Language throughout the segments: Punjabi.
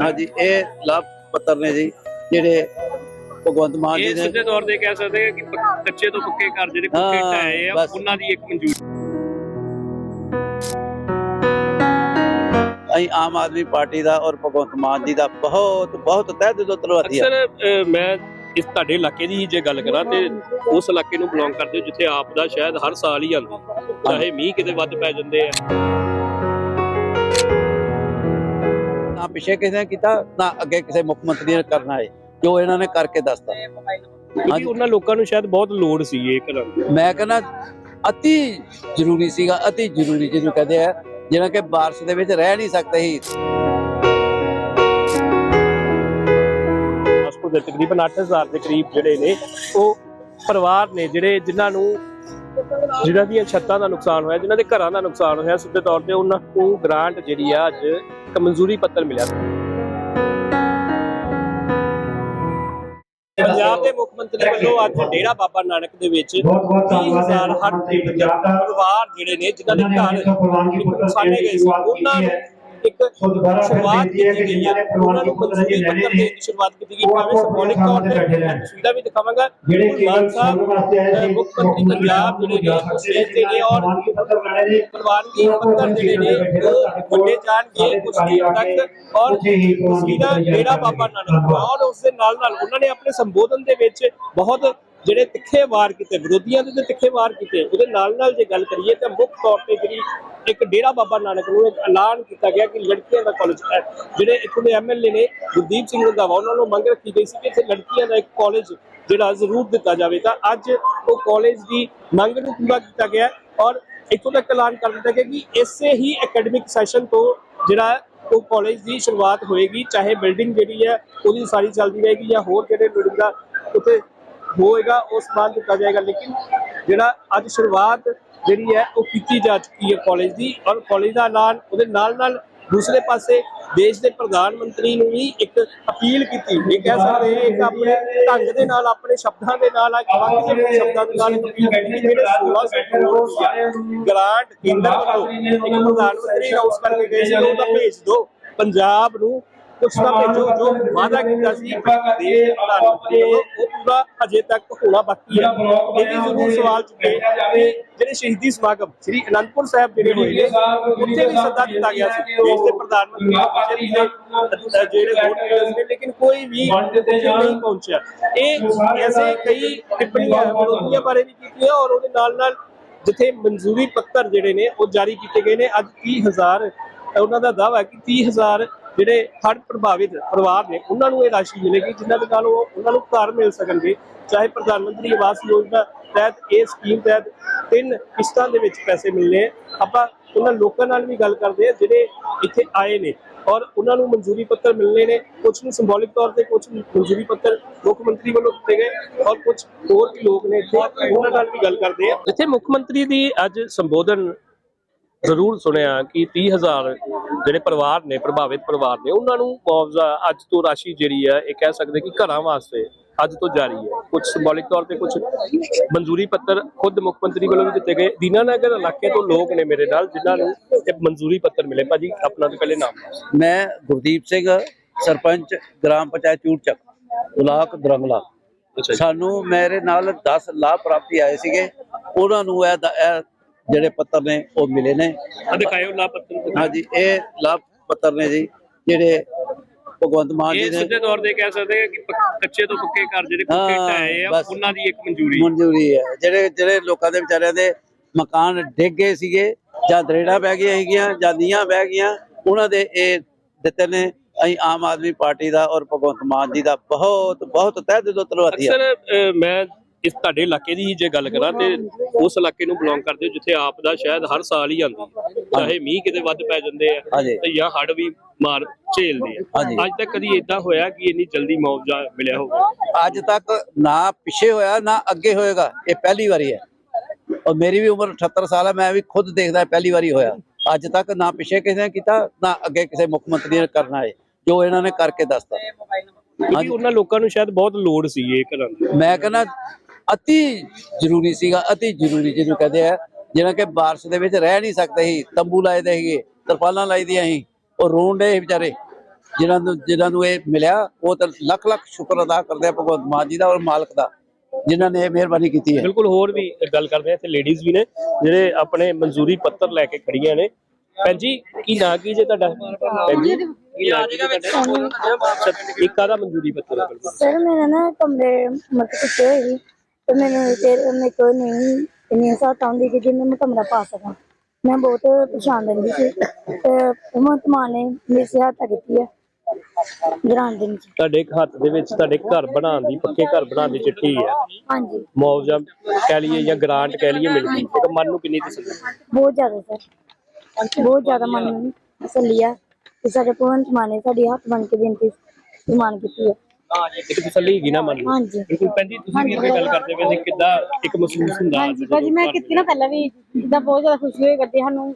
ਹਾਂਜੀ ਇਹ ਲਾਭ ਪੱਤਰ ਨੇ ਜੀ ਜਿਹੜੇ ਭਗਵੰਤ ਮਾਨ ਜੀ ਇਹ ਨੇ ਸਿੱਧੇ ਤੌਰ ਤੇ ਕਹਿ ਸਕਦੇ ਆ ਕਿ ਕੱਚੇ ਤੋਂ ਪੱਕੇ ਘਰ ਜਿਹੜੇ ਪੱਕੇ ਹਾਂ, ਆ ਬਸ। ਉਹਨਾਂ ਦੀ ਇੱਕ ਮਨਜ਼ੂਰੀ। ਅਸੀਂ ਆਮ ਆਦਮੀ ਪਾਰਟੀ ਦਾ ਔਰ ਭਗਵੰਤ ਮਾਨ ਜੀ ਦਾ ਬਹੁਤ ਬਹੁਤ ਤਹਿ ਦਿਲੋਂ ਧੰਨਵਾਦੀ ਹਾਂ। ਅਕਸਰ ਅ, ਮੈਂ ਇਸ ਤੁਹਾਡੇ ਇਲਾਕੇ ਦੀ ਜੇ ਗੱਲ ਕਰਾਂ ਤੇ ਉਸ ਇਲਾਕੇ ਨੂੰ ਬਿਲੋਂਗ ਕਰਦੇ ਹੋ ਜਿੱਥੇ ਆਪ ਦਾ ਸ਼ਾਇਦ ਹਰ ਸਾਲ ਹੀ ਆਉਂਦੀ ਚਾਹੇ ਮੀਂਹ ਕਿਤੇ ਵੱਧ ਪੈ ਜਾਂਦੇ ਆ। ਨਾ ਪਿੱਛੇ ਕਿਸੇ ਨੇ ਕੀਤਾ ਨਾ ਅੱਗੇ ਕਿਸੇ ਮੁੱਖ ਮੰਤਰੀ ਨੇ ਕਰਨਾ ਹੈ ਜੋ ਇਹਨਾਂ ਨੇ ਕਰਕੇ ਦੱਸਤਾ। ਕਿਉਂਕਿ ਉਹਨਾਂ ਲੋਕਾਂ ਨੂੰ ਸ਼ਾਇਦ ਬਹੁਤ ਲੋੜ ਸੀ ਇਹ ਕਰਨ ਮੈਂ ਕਹਿੰਦਾ ਅਤੀ ਜ਼ਰੂਰੀ ਸੀਗਾ ਅਤੀ ਜ਼ਰੂਰੀ ਜਿਹਨੂੰ ਕਹਿੰਦੇ ਆ ਜਿਹੜਾ ਕਿ ਬਾਰਿਸ਼ ਦੇ ਵਿੱਚ ਰਹਿ ਨਹੀਂ ਸਕਦੇ ਸੀ। ਦੇ ਤਕਰੀਬਨ 8000 ਦੇ ਕਰੀਬ ਜਿਹੜੇ ਨੇ ਉਹ ਪਰਿਵਾਰ ਨੇ ਜਿਹੜੇ ਜਿਨ੍ਹਾਂ ਨੂੰ ਜਿਨ੍ਹਾਂ ਦੀਆਂ ਛੱਤਾਂ ਦਾ ਨੁਕਸਾਨ ਹੋਇਆ ਜਿਨ੍ਹਾਂ ਦੇ ਘਰਾਂ ਦਾ ਨੁਕਸਾਨ ਹੋਇਆ ਸਿੱਧੇ ਤੌਰ ਤੇ ਉਹਨਾਂ ਨੂੰ ਗ੍ਰਾਂਟ ਜਿਹੜੀ ਆ ਅੱਜ ਇੱਕ ਮਨਜ਼ੂਰੀ ਪੱਤਰ ਮਿਲਿਆ ਪੰਜਾਬ ਦੇ ਮੁੱਖ ਮੰਤਰੀ ਵੱਲੋਂ ਅੱਜ ਡੇਰਾ ਬਾਬਾ ਨਾਨਕ ਦੇ ਵਿੱਚ ਬਹੁਤ ਬਹੁਤ ਧੰਨਵਾਦ ਹੈ 30000 ਹਰ ਪਰਿਵਾਰ ਜਿਹੜੇ ਨੇ ਜਿਨ੍ਹਾਂ ਦੇ ਘਰ ਦੀ ਗਏ ਸੀ ਉਹਨਾਂ ਨੂੰ। ਇੱਕ ਸ਼ੁਰੂਆਤ ਕੀਤੀ ਗਈ ਹੈ। ਉਹਨਾਂ ਨੂੰ ਮਨਜ਼ੂਰੀ ਪੱਤਰ ਦੇਣ ਦੀ ਸ਼ੁਰੂਆਤ ਕੀਤੀ ਗਈ। ਭਾਵੇਂ ਸਿੰਬੋਲਿਕ ਤੌਰ ਤੇ ਮੈਂ। ਤਸਵੀਰਾਂ ਵੀ ਦਿਖਾਵਾਂਗਾ। ਜਿਹੜੇ ਕੇਵਲ ਸੁਣਨ ਵਾਸਤੇ ਆਏ ਸੀ ਮੁੱਖ ਮੰਤਰੀ ਪੰਜਾਬ ਜਿਹੜੇ ਨੇ ਉਹ ਸਟੇਜ ਤੇ ਨੇ ਔਰ ਪ੍ਰਵਾਨਗੀ ਪੱਤਰ ਜਿਹੜੇ ਨੇ ਉਹ ਵੱਡੇ ਜਾਣਗੇ ਕੁਝ ਦੇਰ ਤੱਕ ਔਰ ਤਸਵੀਰਾਂ ਡੇਰਾ ਬਾਬਾ ਨਾਨਕ ਔਰ ਉਸ ਦੇ ਨਾਲ ਨਾਲ ਉਹਨਾਂ ਨੇ ਆਪਣੇ ਸੰਬੋਧਨ ਦੇ ਵਿੱਚ ਬਹੁਤ ਜਿਹੜੇ ਤਿੱਖੇ ਵਾਰ ਕੀਤੇ, ਵਿਰੋਧੀਆਂ ਦੇ ਤੇ ਤਿੱਖੇ ਵਾਰ ਕੀਤੇ, ਉਹਦੇ ਨਾਲ ਨਾਲ ਜੇ ਗੱਲ ਕਰੀਏ ਤਾਂ ਮੁੱਖ ਤੌਰ ਤੇ ਜਿਹੜੀ ਇੱਕ ਡੇਰਾ ਬਾਬਾ ਨਾਨਕ ਨੂੰ ਇੱਕ ਐਲਾਨ ਕੀਤਾ ਗਿਆ ਕਿ ਲੜਕੀਆਂ ਦਾ ਕਾਲਜ ਹੈ। ਜਿਹੜੇ ਇੱਥੋਂ ਦੇ ਐਮਐਲਏ ਨੇ, ਗੁਰਦੀਪ ਸਿੰਘ ਰੰਧਾਵਾ, ਉਹਨਾਂ ਨੂੰ ਮੰਗ ਰੱਖੀ ਗਈ ਸੀ ਕਿ ਇੱਥੇ ਲੜਕੀਆਂ ਦਾ ਇੱਕ ਕਾਲਜ ਜਿਹੜਾ ਜ਼ਰੂਰ ਦਿੱਤਾ ਜਾਵੇ। ਤਾਂ ਅੱਜ ਉਹ ਕਾਲਜ ਦੀ ਮੰਗ ਨੂੰ ਪੂਰਾ ਕੀਤਾ ਗਿਆ ਔਰ ਇੱਥੋਂ ਤੱਕ ਐਲਾਨ ਕਰ ਦਿੱਤਾ ਗਿਆ ਕਿ ਇਸੇ ਹੀ ਅਕੈਡਮਿਕ ਸੈਸ਼ਨ ਤੋਂ ਜਿਹੜਾ ਉਹ ਕਾਲਜ ਦੀ ਸ਼ੁਰੂਆਤ ਹੋਏਗੀ, ਚਾਹੇ ਬਿਲਡਿੰਗ ਜਿਹੜੀ ਹੈ ਉਹਦੀ ਸਾਰੀ ਚੱਲਦੀ ਰਹੇਗੀ ਜਾਂ ਹੋਰ ਜਿਹੜੇ ਬਿਲਡਿੰਗ ਦਾ ਉੱਥੇ ਹੋਏਗਾ ਉਸ ਬਾਅਦ ਦਿੱਤਾ ਜਾਏਗਾ। ਲੇਕਿਨ ਜਿਹੜਾ ਅੱਜ ਸ਼ੁਰੂਆਤ ਜਿਹੜੀ ਹੈ ਉਹ ਕੀਤੀ ਜਾ ਚੁੱਕੀ ਹੈ ਕਾਲਜ ਦੀ ਔਰ ਕਾਲਜ ਦਾ ਐਲਾਨ ਉਹਦੇ ਨਾਲ ਨਾਲ ਦੂਸਰੇ ਪਾਸੇ ਦੇਸ਼ ਦੇ ਪ੍ਰਧਾਨ ਮੰਤਰੀ ਨੂੰ ਵੀ ਇੱਕ ਅਪੀਲ ਕੀਤੀ। ਇਹ ਕਹਿ ਸਕਦੇ ਹਾਂ ਇੱਕ ਆਪਣੇ ਢੰਗ ਦੇ ਨਾਲ ਆਪਣੇ ਸ਼ਬਦਾਂ ਦੇ ਨਾਲ ਇੱਕ ਵੱਖ ਜਿਹੇ ਸ਼ਬਦਾਂ ਦੇ ਨਾਲ ਇੱਕ ਅਪੀਲ ਕੀਤੀ ਜਿਹੜੇ 1600 ਕਰੋੜ ਰੁਪਇਆ ਗ੍ਰਾਂਟ ਕੇਂਦਰ ਵੱਲੋਂ ਇੱਕ ਪ੍ਰਧਾਨ ਮੰਤਰੀ ਅਨਾਉਂਸ ਕਰਕੇ ਗਏ ਸੀ ਉਹ ਤਾਂ ਭੇਜ ਦਿਓ। ਪੰਜਾਬ ਨੂੰ ਤਾਂ ਭੇਜੋ ਜੋ ਵਾਅਦਾ ਕੀਤਾ ਸੀ ਦੇਸ਼ ਦੇ ਪ੍ਰਧਾਨ ਮੰਤਰੀ ਵੱਲੋਂ ਉਹ ਪੂਰਾ ਅਜੇ ਤੱਕ ਹੋਣਾ ਬਾਕੀ ਹੈ। ਇਹ ਵੀ ਜ਼ਰੂਰ ਸਵਾਲ ਚੁੱਕੇ ਕਿ ਜਿਹੜੇ ਸ਼ਹੀਦੀ ਸਮਾਗਮ ਸ੍ਰੀ ਅਨੰਦਪੁਰ ਸਾਹਿਬ ਜਿਹੜੇ ਹੋਏ ਨੇ ਉੱਥੇ ਵੀ ਸੱਦਾ ਦਿੱਤਾ ਗਿਆ ਸੀ। ਦੇਸ਼ ਦੇ ਪ੍ਰਧਾਨ ਮੰਤਰੀ ਦੇ ਜਿਹੜੇ ਵੋਟ ਲੀਡਰਸ ਨੇ ਲੇਕਿਨ ਕੋਈ ਵੀ ਉੱਥੇ ਨਹੀਂ ਪਹੁੰਚਿਆ। ਇਹ ਐਸੇ ਕਈ ਟਿੱਪਣੀਆਂ ਵਿਰੋਧੀਆਂ ਬਾਰੇ ਵੀ ਕੀਤੀਆਂ ਔਰ ਉਹਦੇ ਨਾਲ ਨਾਲ ਜਿੱਥੇ ਮਨਜ਼ੂਰੀ ਪੱਤਰ ਜਿਹੜੇ ਨੇ ਉਹ ਜਾਰੀ ਕੀਤੇ ਗਏ ਨੇ। ਅੱਜ 30000 ਉਹਨਾਂ ਦਾ ਦਾਅਵਾ ਹੈ ਕਿ 30000 ਜਿਹੜੇ ਹੜ੍ਹ ਪ੍ਰਭਾਵਿਤ ਪਰਿਵਾਰ ਨੇ, ਉਹਨਾਂ ਨੂੰ ਇਹ ਰਾਸ਼ੀ ਮਿਲੇਗੀ, ਜਿਨ੍ਹਾਂ ਦੇ ਨਾਲ ਉਹ, ਉਹਨਾਂ ਨੂੰ ਘਰ ਮਿਲ ਸਕਣਗੇ। ਚਾਹੇ ਪ੍ਰਧਾਨ ਮੰਤਰੀ ਆਵਾਸ ਯੋਜਨਾ ਤਹਿਤ, ਇਹ ਸਕੀਮ ਤਹਿਤ ਤਿੰਨ ਕਿਸ਼ਤਾਂ ਦੇ ਵਿੱਚ ਪੈਸੇ ਮਿਲਨੇ ਆਪਾਂ ਉਹਨਾਂ ਲੋਕਾਂ ਨਾਲ ਵੀ ਗੱਲ ਕਰਦੇ ਆ ਜਿਹੜੇ ਇੱਥੇ ਆਏ ਨੇ ਔਰ ਉਹਨਾਂ ਨੂੰ ਮਨਜ਼ੂਰੀ ਪੱਤਰ ਮਿਲਨੇ ਨੇ। ਕੁਝ ਨੂੰ ਸਿੰਬੋਲਿਕ ਤੌਰ ਤੇ ਕੁਝ ਮਨਜ਼ੂਰੀ ਪੱਤਰ ਮੁੱਖ ਮੰਤਰੀ ਵੱਲੋਂ ਦਿੱਤੇ ਗਏ ਔਰ ਕੁਝ ਹੋਰ ਵੀ ਲੋਕ ਨੇ ਇੱਥੇ, ਉਹਨਾਂ ਨਾਲ ਵੀ ਗੱਲ ਕਰਦੇ ਆ ਇੱਥੇ ਮੁੱਖ ਮੰਤਰੀ ਦੀ ਅੱਜ ਸੰਬੋਧਨ ਜ਼ਰੂਰ ਸੁਣਿਆ ਕਿ 30000 ਜਿਹੜੇ ਪਰਿਵਾਰ ਨੇ ਪ੍ਰਭਾਵਿਤ ਪਰਿਵਾਰ ਨੇ ਉਹਨਾਂ ਨੂੰ ਮੁਆਵਜ਼ਾ ਅੱਜ ਤੋਂ ਰਾਸ਼ੀ ਜਿਹੜੀ ਹੈ ਇਹ ਕਹਿ ਸਕਦੇ ਕਿ ਘਰਾਂ ਵਾਸਤੇ ਅੱਜ ਤੋਂ ਜਾਰੀ ਹੈ। ਕੁਝ ਸਿੰਬੋਲਿਕ ਤੌਰ ਤੇ ਕੁਝ ਮਨਜ਼ੂਰੀ ਪੱਤਰ ਖੁਦ ਮੁੱਖ ਮੰਤਰੀ ਵੱਲੋਂ ਵੀ ਦਿੱਤੇ ਗਏ। ਦੀਨਾਨਗਰ ਇਲਾਕੇ ਤੋਂ ਲੋਕ ਨੇ ਮੇਰੇ ਨਾਲ ਜਿਨ੍ਹਾਂ ਨੂੰ ਇਹ ਮਨਜ਼ੂਰੀ ਪੱਤਰ ਮਿਲੇ। ਭਾਜੀ ਆਪਣਾ ਤੇ ਪਹਿਲੇ ਨਾਮ। ਮੈਂ ਗੁਰਦੀਪ ਸਿੰਘ ਸਰਪੰਚ ਗ੍ਰਾਮ ਪੰਚਾਇਤ ਚੂੜਚੱਕ ਬਲਾਕ ਦਰੰਗਲਾ। ਸਾਨੂੰ ਮੇਰੇ ਨਾਲ 10 ਲਾਭ ਪ੍ਰਾਪਤੀ ਆਏ ਸੀਗੇ। ਉਹਨਾਂ ਨੂੰ ਇਹ ਜਿਹੜੇ ਪੱਤਰ ਨੇ ਉਹ ਮਿਲੇ ਨੇ। ਦਿਖਾਇਓ ਲਾ ਪੱਤਰ ਹਾਂਜੀ ਇਹ ਲਾਭ ਪੱਤਰ ਨੇ ਜੀ ਜਿਹੜੇ ਭਗਵੰਤ ਮਾਨ ਜੀ ਇਹ ਨੇ ਸਿੱਧੇ ਤੌਰ ਤੇ ਕਹਿ ਸਕਦੇ ਆ ਕਿ ਕੱਚੇ ਤੋਂ ਪੱਕੇ ਘਰ ਜਿਹੜੇ ਪੱਕੇ ਢਾਏ ਆ। ਉਹਨਾਂ ਦੀ ਇੱਕ ਮਨਜ਼ੂਰੀ। ਮਨਜ਼ੂਰੀ ਹੈ। ਜਿਹੜੇ ਜਿਹੜੇ ਲੋਕਾਂ ਦੇ ਵਿਚਾਰਿਆਂ ਦੇ ਮਕਾਨ ਡਿੱਗ ਗਏ ਸੀਗੇ ਜਾਂ ਦਰੇੜਾ ਬਹਿ ਗਈਆਂ ਸੀਗੀਆਂ ਜਾਂ ਨੀਆਂ ਬਹਿ ਗਈਆਂ ਉਹਨਾਂ ਦੇ ਇਹ ਦਿੱਤੇ ਨੇ। ਅਸੀਂ ਆਮ ਆਦਮੀ ਪਾਰਟੀ ਦਾ ਔਰ ਭਗਵੰਤ ਮਾਨ ਜੀ ਦਾ ਬਹੁਤ ਬਹੁਤ ਤਹਿ ਦਿਲੋਂ ਧੰਨਵਾਦੀ ਹਾਂ। ਅਕਸਰ ਮੈਂ ਇਸ ਤੁਹਾਡੇ ਇਲਾਕੇ ਦੀ ਜੇ ਗੱਲ ਕਰਾਂ ਤੇ ਉਸ ਇਲਾਕੇ ਨੂੰ ਬਿਲੋਂਗ ਕਰਦੇ ਹੋ ਜਿੱਥੇ ਆਪ ਦਾ ਸ਼ਾਇਦ ਹਰ ਸਾਲ ਹੀ ਆਉਂਦੀ। ਚਾਹੇ ਮੀਂਹ ਕਿਤੇ ਵੱਧ ਪੈ ਜਾਂਦੇ ਆ ਹਾਂਜੀ। ਤੇ ਜਾਂ ਹੜ ਵੀ ਮਾਰ ਝੇਲਦੇ ਆ। ਹਾਂਜੀ। ਅੱਜ ਤੱਕ ਕਦੀ ਇਦਾਂ ਹੋਇਆ ਕਿ ਇੰਨੀ ਜਲਦੀ ਮੁਆਵਜ਼ਾ ਮਿਲਿਆ ਹੋਵੇ? ਅੱਜ ਤੱਕ ਨਾ ਪਿੱਛੇ ਹੋਇਆ ਨਾ ਅੱਗੇ ਹੋਏਗਾ ਇਹ ਪਹਿਲੀ ਵਾਰੀ ਹੈ। ਔਰ ਮੇਰੀ ਵੀ ਉਮਰ 78 ਸਾਲ ਹੈ ਮੈਂ ਵੀ ਖੁਦ ਦੇਖਦਾ ਪਹਿਲੀ ਵਾਰੀ ਹੋਇਆ। ਅੱਜ ਤੱਕ ਨਾ ਪਿੱਛੇ ਕਿਸੇ ਨੇ ਕੀਤਾ ਨਾ ਅੱਗੇ ਕਿਸੇ ਮੁੱਖ ਮੰਤਰੀ ਨੇ ਕਰਨਾ ਹੈ ਜੋ ਇਹਨਾਂ ਨੇ ਕਰਕੇ ਦੱਸਤਾ। ਕਿਉਂਕਿ ਉਹਨਾਂ ਲੋਕਾਂ ਨੂੰ ਸ਼ਾਇਦ ਬਹੁਤ ਲੋੜ ਸੀ ਇਹ ਕਰਨ ਦੀ। ਮੈਂ ਕਹਿੰਦਾ ਅਤੀ ਜ਼ਰੂਰੀ ਸੀਗਾ ਅਤੀ ਜ਼ਰੂਰੀ ਜਿਹਨੂੰ ਕਹਿੰਦੇ ਆ ਜਿਹੜਾ ਕਿ ਬਾਰਿਸ਼ ਦੇ ਵਿੱਚ ਰਹਿ ਨਹੀਂ ਸਕਦੇ ਸੀ ਤੰਬੂ ਲਾਏ ਦੇ ਸੀਗੇ ਤਰਪਾਲਾਂ ਲਾਈ ਦੀਆਂ ਸੀ ਉਹ ਰੋਣ ਦੇ ਵਿਚਾਰੇ। ਜਿਨ੍ਹਾਂ ਨੂੰ ਜਿਨ੍ਹਾਂ ਨੂੰ ਇਹ ਮਿਲਿਆ ਉਹ ਤਾਂ ਲੱਖ ਲੱਖ ਸ਼ੁਕਰ ਅਦਾ ਕਰਦੇ ਆ ਭਗਵੰਤ ਮਾਨ ਜੀ ਦਾ ਔਰ ਮਾਲਕ ਦਾ ਜਿਨ੍ਹਾਂ ਨੇ ਇਹ ਮਿਹਰਬਾਨੀ ਕੀਤੀ ਹੈ। ਬਿਲਕੁਲ ਹੋਰ ਵੀ ਗੱਲ ਕਰਦੇ ਆ ਇੱਥੇ ਲੇਡੀਜ਼ ਵੀ ਨੇ ਜਿਹੜੇ ਆਪਣੇ ਮਨਜ਼ੂਰੀ ਪੱਤਰ ਲੈ ਕੇ ਖੜੀਆਂ ਨੇ। ਭੈਣ ਜੀ ਕੀ ਨਾਂ ਕੀ ਜੇ ਤੁਹਾਡਾ? ਭੈਣ ਜੀ? ਕੀ ਨਾਂ ਜੀ ਤੁਹਾਡਾ? ਇੱਕ ਆਦਾ ਮਨਜ਼ੂਰੀ ਪੱਤਰ ਹੈ ਬਿਲਕੁਲ। ਸਰ ਮੇਰਾ ਨਾ ਕਮਰੇ ਮਤ ਕਿਤੇ ਹੋਈ ਤੇ ਮੈਨੂੰ ਤੇ ਮੇਰੇ ਕੋਲ ਨਹੀਂ ਇੰਨੀ ਸਾਥ ਆਉਂਦੀ ਕਿ ਜਿੰਨੇ ਮੈਂ ਕਮਰਾ ਪਾ ਸਕਾਂ। ਮੈਂ ਬਹੁਤ ਪਰੇਸ਼ਾਨ ਰਹਿੰਦੀ ਸੀ ਤੇ ਹਿੰਮਤ ਮਾਨ ਨੇ ਮੇਰੀ ਸਹਾਇਤਾ ਕੀਤੀ ਹੈ ਗਰਾਂ ਦੇ ਵਿੱਚ। ਤੁਹਾਡੇ ਇੱਕ ਹੱਥ ਦੇ ਵਿੱਚ ਤੁਹਾਡੇ ਘਰ ਬਣਾਉਣ ਦੀ ਪੱਕੇ ਘਰ ਬਣਾਉਣ ਦੀ ਚਿੱਠੀ ਹੈ। ਹਾਂਜੀ। ਮੁਆਵਜ਼ਾ ਕਹਿ ਲਈਏ ਜਾਂ ਗ੍ਰਾਂਟ ਕਹਿ ਲਈਏ ਮਿਲ ਗਈ। ਇੱਕ ਮਨ ਨੂੰ ਕਿੰਨੀ ਤਸੱਲੀ ਬਹੁਤ ਜ਼ਿਆਦਾ ਸਰ। ਬਹੁਤ ਜ਼ਿਆਦਾ ਮਨ ਨੂੰ ਤਸੱਲੀ ਹੈ ਕਿ ਸਾਡੇ ਭਗਵੰਤ ਮਾਨ ਨੇ ਸਾਡੀ ਹੱਥ ਬਣ ਕੇ ਬੇਨਤੀ ਸਮਾਨ ਕੀਤੀ ਹੈ ਇੱਕ ਤਸੱਲੀ ਹੈਗੀ ਨਾ ਮਨ ਨੂੰ ਹਾਂਜੀ। ਬਿਲਕੁਲ ਜੀ ਤੁਸੀਂ ਵੀ ਇੱਥੇ ਗੱਲ ਕਰਦੇ ਪਏ ਸੀ ਕਿੱਦਾਂ ਇੱਕ ਮਹਿਸੂਸ ਹੁੰਦਾ ਹਾਂਜੀ ਭਾਜੀ ਮੈਂ ਕੀਤੀ ਨਾ ਪਹਿਲਾਂ ਵੀ ਜਿੱਦਾਂ ਬਹੁਤ ਜ਼ਿਆਦਾ ਖੁਸ਼ੀ ਹੋਈ ਕਰਦੀ ਸਾਨੂੰ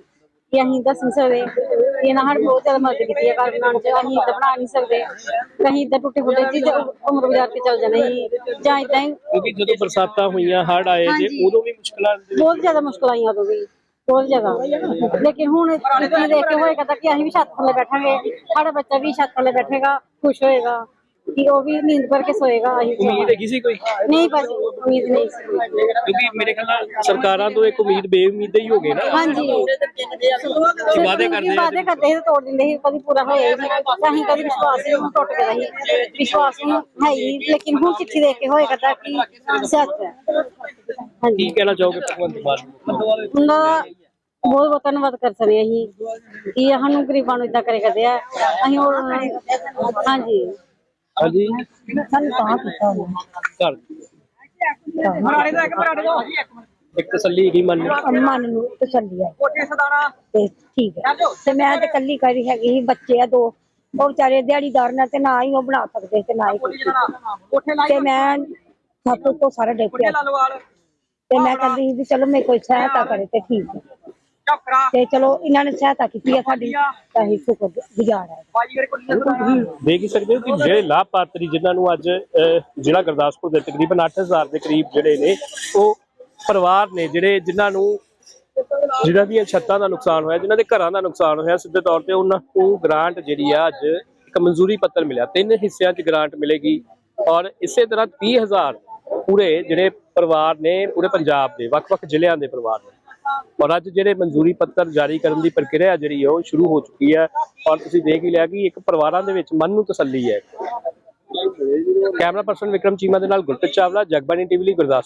ਕਿ ਅਸੀਂ ਦੱਸ ਨਹੀਂ ਸਕਦੇ ਕਿ ਇਹਨਾਂ ਸਾਡੀ ਬਹੁਤ ਜ਼ਿਆਦਾ ਮਦਦ ਕੀਤੀ ਹੈ ਘਰ ਬਣਾਉਣ ਚ ਅਸੀਂ ਇੱਦਾਂ ਬਣਾ ਨਹੀਂ ਸਕਦੇ ਤੇ ਅਸੀਂ ਇੱਦਾਂ ਟੁੱਟੇ ਫੁੱਟੇ ਚੀਜ਼ ਉਮਰ ਗੁਜ਼ਾਰ ਕੇ ਚੱਲ ਜਾਣਾ ਸੀ ਜਾਂ ਇੱਦਾਂ ਹੀ ਕਿਉਂਕਿ ਜਦੋਂ ਬਰਸਾਤਾਂ ਹੋਈਆਂ ਹੜ੍ਹ ਆਏ ਜੇ। ਉਦੋਂ ਵੀ ਮੁਸ਼ਕਲਾਂ ਬਹੁਤ ਜ਼ਿਆਦਾ ਮੁਸ਼ਕਲ ਆਈਆਂ ਉਦੋਂ ਵੀ ਬਹੁਤ ਜ਼ਿਆਦਾ। ਲੇਕਿਨ ਹੁਣ ਤੁਸੀਂ ਦੇਖ ਕੇ ਹੋਏਗਾ ਤਾਂ ਕਿ ਅਸੀਂ ਵੀ ਛੱਤ ਥੱਲੇ ਬੈਠਾਂਗੇ ਸਾਡਾ ਬੱਚਾ ਵੀ ਛੱਤ ਥੱਲੇ ਬੈਠੇਗਾ ਖੁਸ਼ ਹੋਏਗਾ। ਕਿ ਉਹ ਵੀ ਨੀਂਦ ਭਰ ਕੇ ਸੋਏਗਾ ਅਸੀਂ ਉਮੀਦ ਹੈਗੀ ਸੀ ਕੋਈ? ਨਹੀਂ ਭਾਜੀ ਉਮੀਦ ਨਹੀਂ ਸੀ। ਕਿਉਂਕਿ ਮੇਰੇ ਖਿਆਲ ਨਾਲ ਸਰਕਾਰਾਂ ਤੋਂ ਇੱਕ ਉਮੀਦ ਬੇਉਮੀਦ ਹੀ ਹੋ ਗਏ ਨਾ। ਹਾਂਜੀ। ਕਿ ਵਾਅਦੇ ਕਰਦੇ ਆ। ਵਾਅਦੇ ਕਰਦੇ ਸੀ ਤੇ ਤੋੜ ਦਿੰਦੇ ਸੀ ਕਦੀ ਪੂਰਾ ਹੋਇਆ ਹੀ ਨਹੀਂ। ਤੇ ਅਸੀਂ ਕਦੀ ਵਿਸ਼ਵਾਸ ਹੀ ਨਹੀਂ ਟੁੱਟ ਗਿਆ ਸੀ ਵਿਸ਼ਵਾਸ ਨਹੀਂ ਹੈ ਹੀ ਲੇਕਿਨ ਹੁਣ ਚਿੱਠੀ ਦੇਖ ਕੇ ਹੋਇਆ ਕਰਦਾ ਕਿ ਸੱਚ ਹੈ। ਕੀ ਹਾਂਜੀ ਕਹਿਣਾ ਚਾਹੋਗੇ ਭਗਵੰਤ ਮਾਨ ਨੂੰ? ਉਹਨਾਂ ਦਾ ਬਹੁਤ ਬਹੁਤ ਧੰਨਵਾਦ ਕਰ ਸਕਦੇ ਹਾਂ ਅਸੀਂ। ਕਿ ਸਾਨੂੰ ਗਰੀਬਾਂ ਨੂੰ ਇਦਾਂ ਕਰੇ ਕਰਦੇ ਆ। ਅਸੀਂ ਹੋਰ ਹਾਂਜੀ। ਹਾਂਜੀ। ਸਾਨੂੰ ਤਾਂ ਕੀਤਾ ਉਹਨੇ ਘਰ। ਇੱਕ ਤਸੱਲੀ ਹੈਗੀ ਮਨ ਨੂੰ ਮਨ ਨੂੰ ਤਸੱਲੀ ਹੈ ਤੇ ਠੀਕ ਹੈ ਤੇ ਮੈਂ ਤੇ ਕੱਲੀ ਕਰੀ ਹੈਗੀ ਸੀ ਬੱਚੇ ਆ ਦੋ। ਉਹ ਵਿਚਾਰੇ ਦਿਹਾੜੀਦਾਰ ਨੇ ਤੇ ਨਾ ਹੀ ਉਹ ਬਣਾ ਸਕਦੇ ਤੇ ਨਾ ਹੀ ਕੁਛ। ਤੇ ਮੈਂ ਸਭ ਤੋਂ ਸਾਰਾ ਡਿੱਗ ਪਿਆ। ਤੇ ਮੈਂ ਕਹਿੰਦੀ ਸੀ ਵੀ ਚਲੋ ਮੇਰੇ ਕੋਈ ਸਹਾਇਤਾ ਕਰੇ ਤੇ ਠੀਕ ਹੈ ਤੇ ਚਲੋ ਇਹਨਾਂ ਨੇ ਸਹਾਇਤਾ ਕੀਤੀ ਹੈ ਸਾਡੀ ਤਾਂ ਅਸੀਂ ਸ਼ੁਕਰ ਗੁਜ਼ਾਰ ਹੈ। ਦੇਖ ਹੀ ਸਕਦੇ ਹੋ ਕਿ ਜਿਹੜੇ ਲਾਭਪਾਤਰੀ ਜਿਨ੍ਹਾਂ ਨੂੰ ਅੱਜ ਜ਼ਿਲ੍ਹਾ ਗੁਰਦਾਸਪੁਰ ਦੇ ਤਕਰੀਬਨ 8000 ਦੇ ਕਰੀਬ ਜਿਹੜੇ ਨੇ ਉਹ ਪਰਿਵਾਰ ਨੇ ਜਿਹੜੇ ਜਿਨ੍ਹਾਂ ਨੂੰ ਜਿਨ੍ਹਾਂ ਦੀਆਂ ਛੱਤਾਂ ਦਾ ਨੁਕਸਾਨ ਹੋਇਆ ਜਿਨ੍ਹਾਂ ਦੇ ਘਰਾਂ ਦਾ ਨੁਕਸਾਨ ਹੋਇਆ ਸਿੱਧੇ ਤੌਰ ਤੇ ਉਹਨਾਂ ਨੂੰ ਗ੍ਰਾਂਟ ਜਿਹੜੀ ਆ ਅੱਜ ਇੱਕ ਮਨਜ਼ੂਰੀ ਪੱਤਰ ਮਿਲਿਆ। ਤਿੰਨ ਹਿੱਸਿਆਂ 'ਚ ਗ੍ਰਾਂਟ ਮਿਲੇਗੀ ਔਰ ਇਸੇ ਤਰ੍ਹਾਂ 30000 ਪੂਰੇ ਜਿਹੜੇ ਪਰਿਵਾਰ ਨੇ ਪੂਰੇ ਪੰਜਾਬ ਦੇ ਵੱਖ-ਵੱਖ ਜ਼ਿਲ੍ਹਿਆਂ ਦੇ ਪਰਿਵਾਰ ਨੇ। ਔਰ ਅੱਜ ਜਿਹੜੇ ਮਨਜ਼ੂਰੀ ਪੱਤਰ ਜਾਰੀ ਕਰਨ ਦੀ ਪ੍ਰਕਿਰਿਆ ਜਿਹੜੀ ਹੈ ਉਹ ਸ਼ੁਰੂ ਹੋ ਚੁੱਕੀ ਹੈ ਔਰ ਤੁਸੀਂ ਦੇਖ ਹੀ ਲਿਆ ਕਿ ਇੱਕ ਪਰਿਵਾਰਾਂ ਦੇ ਵਿੱਚ ਮਨ ਨੂੰ ਤਸੱਲੀ ਹੈ। ਕੈਮਰਾ ਪਰਸਨ ਵਿਕਰਮ ਚੀਮਾ ਦੇ ਨਾਲ ਗੁਰਪ੍ਰੀਤ ਚਾਵਲਾ, ਜਗਬਾਣੀ ਟੀਵੀ ਲਈ ਗੁਰਦਾਸ